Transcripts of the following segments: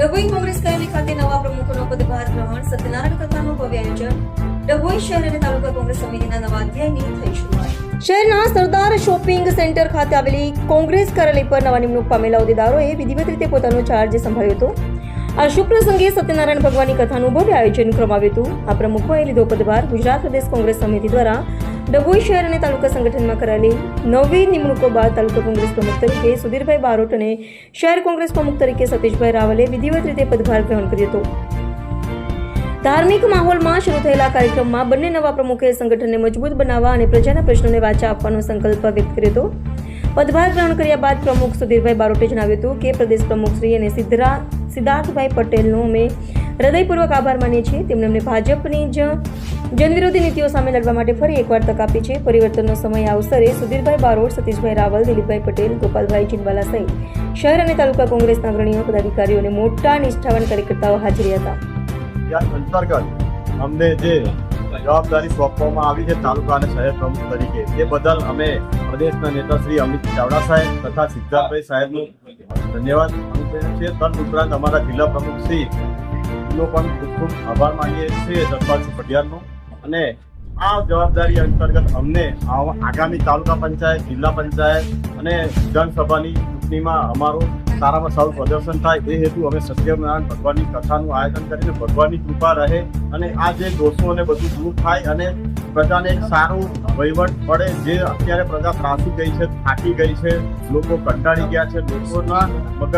ડભોઈ કોંગ્રેસ કાર્યાલય ખાતે નવા પ્રમુખોનો પદભાર ગ્રહણ, સત્યનારાયણ કથાનું ભવ્ય આયોજન. ડભોઈ શહેર અને તાલુકા કોંગ્રેસ સમિતિના નવા અધ્યાયની થઈ શરૂઆત. શહેરના સરદાર શોપિંગ સેન્ટર ખાતે આવેલી કોંગ્રેસ કાર્યાલય પર નવા નિમણૂક પામેલા હોદ્દેદારોએ વિધિવત રીતે પોતાનો ચાર્જ સંભાળ્યો હતો. આ શુભ પ્રસંગે સત્યનારાયણ ભગવાનની કથાનું ભવ્ય આયોજન કરવામાં આવ્યું હતું. આ પ્રમુખોએ લીધો પદભાર ગુજરાત પ્રદેશ કોંગ્રેસ સમિતિ દ્વારા ડભોઈ શહેર અને તાલુકા સંગઠનમાં કરાયેલી નવી નિમણૂકો બાદ તાલુકા કોંગ્રેસ પ્રમુખ તરીકે સુધીરભાઈ બારોટ અને શહેર કોંગ્રેસ પ્રમુખ તરીકે સતીશભાઈ રાવલે વિધિવત રીતે પદભાર ગ્રહણ કર્યો હતો. ધાર્મિક માહોલમાં શરૂ થયેલા કાર્યક્રમમાં બંને નવા પ્રમુખે સંગઠનને મજબૂત બનાવવા અને પ્રજાના પ્રશ્નોને વાચા આપવાનો સંકલ્પ વ્યક્ત કર્યો હતો. પદભાર ગ્રહણ કર્યા બાદ પ્રમુખ સુધીરભાઈ બારોટે જણાવ્યું હતું કે પ્રદેશ પ્રમુખ શ્રી અને સિદ્ધરા સિદ્ધાર્થભાઈ પટેલનો અમે હૃદયપૂર્વક આભાર માનીએ છીએ. તેમણે અમને ભાજપની જ જનવિરોધી નીતિઓ સામે લડવા માટે ફરી એકવાર તક આપી છે. પરિવર્તનનો સમય અવસરે સુધીરભાઈ બારોટ સતીશભાઈ રાવલ, દિલીપભાઈ પટેલ, ગોપાલભાઈ ચિનવાલા સહિત શહેર અને તાલુકા કોંગ્રેસના અગ્રણીઓ, પદાધિકારીઓ અને મોટા નિષ્ઠાવાન કાર્યકર્તાઓ હાજરી હતા. અમને જે જવાબદારી સોંપવામાં આવી છે તાલુકા અને શહેર પ્રમુખ તરીકે તે બદલ અમે પ્રદેશના નેતા શ્રી અમિત ચાવડા સાહેબ તથા સિદ્ધાર્થભાઈ સાહેબનું ધન્યવાદ છીએ. તદ ઉપરાંત અમારા જિલ્લા પ્રમુખ શ્રી નો પણ ખૂબ ખૂબ આભાર માનીએ છીએ જસપાલસિંહ પટિયાલનો અને આ જવાબદારી અંતર્ગત અમને આગામી તાલુકા પંચાયત, જિલ્લા પંચાયત અને વિધાનસભાની ચૂંટણીમાં અમારું સારામાં સારું પ્રદર્શન થાય એ હેતુ અમે સત્યનારાયણ ભગવાનની કથાનું આયોજન કરીને ભગવાનની કૃપા રહે અને આ જે દોષો અને બધું દૂર થાય અને પ્રજાને એક સારું વહીવટ પડે જે અત્યારે પ્રજા ત્રાસી ગઈ છે, થાકી ગઈ છે, લોકો કંટાળી ગયા છે, લોકોના મગજ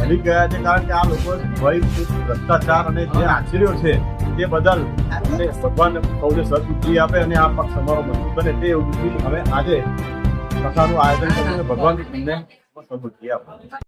હલી ગયા છે કારણ કે આ લોકો ભય ભ્રષ્ટાચાર અને જે આચર્યો છે તે બદલ ભગવાન સૌને સદબુદ્ધિ આપે અને આ પક્ષ અમારો મજબૂત બને તે હવે આજે કથાનું આયોજન કરીને ભગવાન સદબુદ્ધિ આપે